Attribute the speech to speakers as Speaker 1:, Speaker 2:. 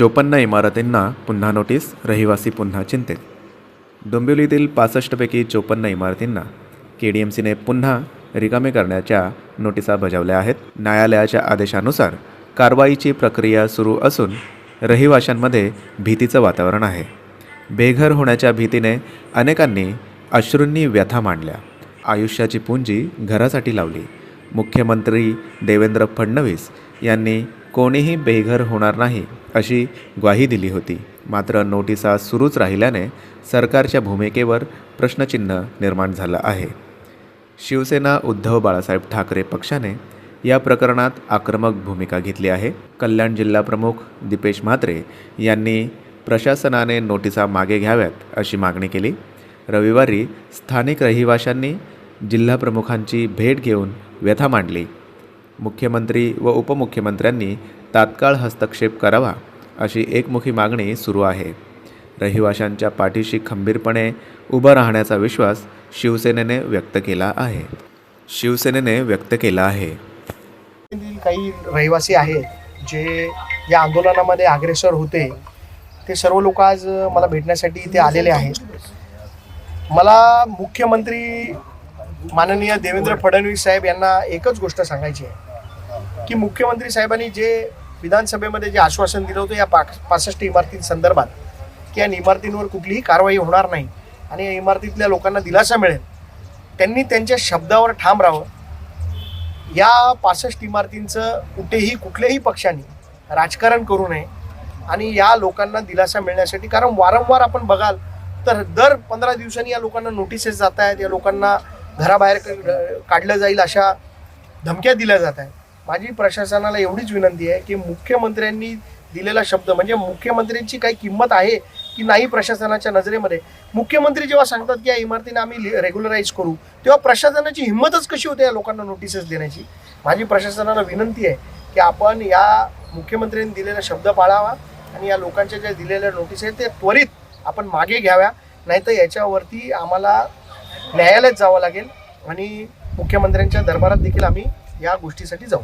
Speaker 1: चोपन्न इमारतींना पुन्हा नोटीस रहिवासी पुन्हा चिंतेत. डोंबिवलीतील पासष्टपैकी चोपन्न इमारतींना के डी एम सीने पुन्हा रिकामे करण्याच्या नोटिसा बजावल्या आहेत. न्यायालयाच्या आदेशानुसार कारवाईची प्रक्रिया सुरू असून रहिवाशांमध्ये भीतीचं वातावरण आहे. बेघर होण्याच्या भीतीने अनेकांनी अश्रूंनी व्यथा मांडल्या. आयुष्याची पुंजी घरासाठी लावली. मुख्यमंत्री देवेंद्र फडणवीस यांनी कोणीही बेघर होणार नाही अशी ग्वाही दिली होती. मात्र नोटिसा सुरूच राहिल्याने सरकारच्या भूमिकेवर प्रश्नचिन्ह निर्माण झालं आहे. शिवसेना उद्धव बाळासाहेब ठाकरे पक्षाने या प्रकरणात आक्रमक भूमिका घेतली आहे. कल्याण जिल्हाप्रमुख दीपेश म्हात्रे यांनी प्रशासनाने नोटिसा मागे घ्याव्यात अशी मागणी केली. रविवारी स्थानिक रहिवाशांनी जिल्हाप्रमुखांची भेट घेऊन व्यथा मांडली. मुख्यमंत्री व उपमुख्यमंत्र्यांनी तात्काळ हस्तक्षेप करावा अशी एकमुखी मागणी सुरू आहे. रहिवाशांच्या पाठीशी खंबीरपणे उभं राहण्याचा विश्वास शिवसेनेने व्यक्त केला आहे. शिवसेनेने व्यक्त केला आहे.
Speaker 2: काही रहिवासी आहेत जे या आंदोलनामध्ये अग्रेसर होते ते सर्व लोक आज मला भेटण्यासाठी इथे आलेले आहेत. मला मुख्यमंत्री माननीय देवेंद्र फडणवीस साहेब यांना एकच गोष्ट सांगायची आहे की मुख्यमंत्री साहेबांनी जे विधानसभेमध्ये जे आश्वासन दिलं होतं या पा पासष्ट इमारतींसंदर्भात की या इमारतींवर कुठलीही कारवाई होणार नाही. आणि या इमारतीतल्या लोकांना दिलासा मिळेल. त्यांनी त्यांच्या शब्दावर ठाम राहावं. या पासष्ट इमारतींचं कुठेही कुठल्याही पक्षाने राजकारण करू नये. आणि या लोकांना दिलासा मिळण्यासाठी कारण वारंवार आपण बघाल तर दर पंधरा दिवसांनी या लोकांना नोटिसेस जात आहेत या लोकांना घराबाहेर काढलं जाईल अशा धमक्या दिल्या जात आहेत. माझी प्रशासनाला एवढीच विनंती आहे की मुख्यमंत्र्यांनी दिलेला शब्द म्हणजे मुख्यमंत्र्यांची काही किंमत आहे की नाही प्रशासनाच्या नजरेमध्ये? मुख्यमंत्री जेव्हा सांगतात की या इमारतीने आम्ही रेग्युलराईज करू तेव्हा प्रशासनाची हिंमतच कशी होते या लोकांना नोटिसेस देण्याची? माझी प्रशासनाला विनंती आहे की आपण या मुख्यमंत्र्यांनी दिलेला शब्द पाळावा आणि या लोकांच्या ज्या दिलेल्या नोटीस आहेत ते त्वरित आपण मागे घ्याव्या. नाहीतर याच्यावरती आम्हाला न्यायालयात जावं लागेल आणि मुख्यमंत्र्यांच्या दरबारात देखील आम्ही या गोष्टीसाठी जाऊ.